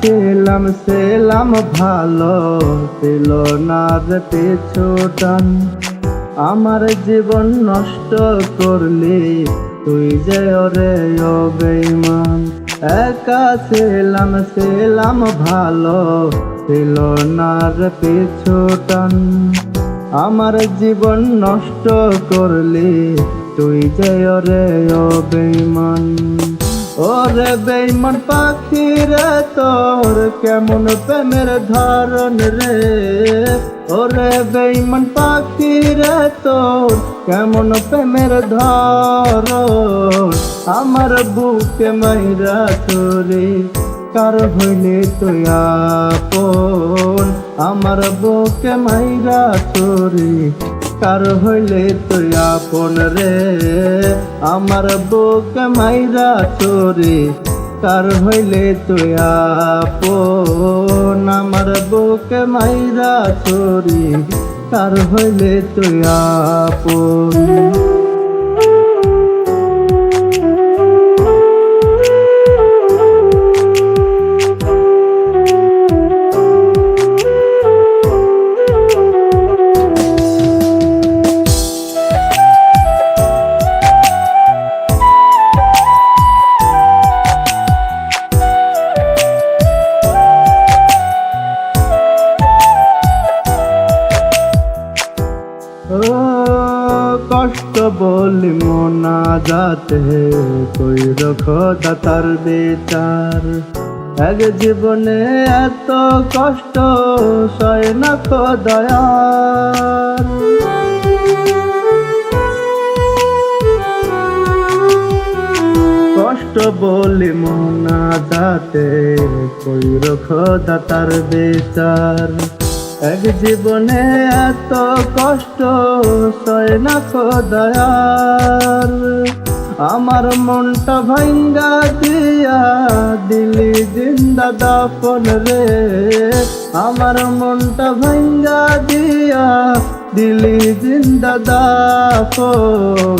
ছিলাম ছিলাম ভালো, ছিল না যে আমার জীবন নষ্ট করলি, তুই যে ওরে ও বেইমান একা ছিলাম ছিলাম ভালো, ছিল না যে আমার জীবন নষ্ট করলি, তুই যে ওরে ও বেইমান ওরে বেইমান পাখি রে তোর কেমন প্রেমের ধরন রে? ওরে বেইমান পাখি রে তোর কেমন প্রেমের ধরন? আমার বুকে মাইরা তোরে, কার হইলে তুই আপন? আমার বুকে মাইরা তোরে কার হইলে তুই আপন রে। আমার বুকে মাইরা তোরে কার হইলে তুই আপন? আমার বুকে মাইরা তোরে কার হইলে তুই আপন? কষ্ট বলি মনা যাতে কই খোদা তার বিচার। এক জীবনে এত কষ্ট সয় না খোদয়ার কষ্ট বলি মনা যাতে কই খোদা তার বিচার। এক জীবনে এত কষ্ট সয় না খোদয়ার আমার মনটা ভাঙ্গা দিয়া দিলি জিন্দা দাপন রে। আমার মনটা ভাঙ্গা দিয়া দিলি জিন্দা দাপন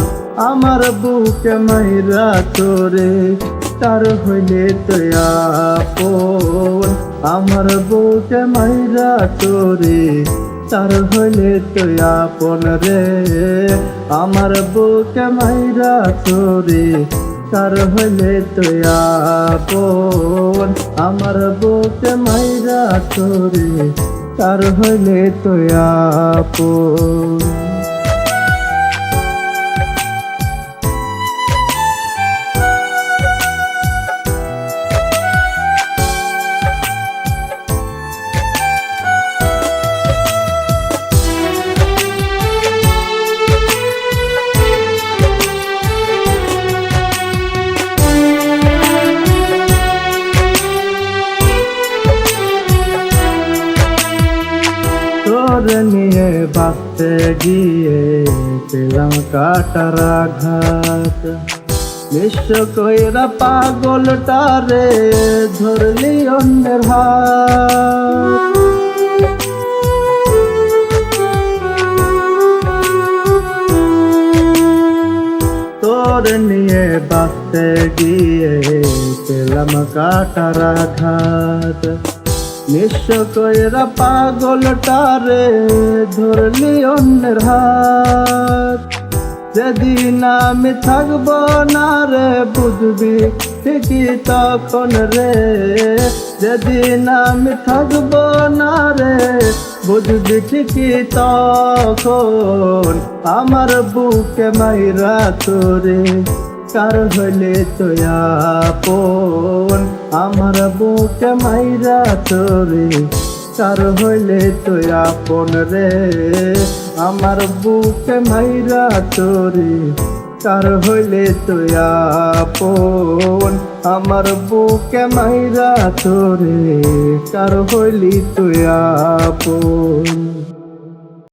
আমার বুকে মাইরা তোরে, তার হইলে তুই আপন। আমার বউকে মাইরা তোরে, তার হইলে তুই আপন রে। আমার বউকে মাইরা তোরে, তার হইলে তুই আপন। আমার বউকে মাইরা তোরে, তার হইলে তুই আপন। নিয়ে বাঁচতে গিয়ে পেলাম কাটার আঘাত। বিশ্ব কইরা পাগল পাগলটারে ধরলি অন্যের হাত। তোর নিয়ে বাঁচতে গিয়ে পেলাম কাটার আঘাত। নিঃস্ব কইরা পাগলটারে ধরলি অন্যের হাত। যেদিন আমি থাকব না রে, বুঝবি ঠিকই তখন রে। যেদিন আমি থাকব না রে, বুঝবি ঠিকই তখন। আমার বুকে মাইরা তোরে কার হইলে তুই আপন। আমার বুকে মাইরা তোরে কার হইলে তুই আপন রে। আমার বুকে মাইরা তোরে কার হইলে তুই আপন। আমার বুকে মাইরা তোরে কার হইলি তুই আপন।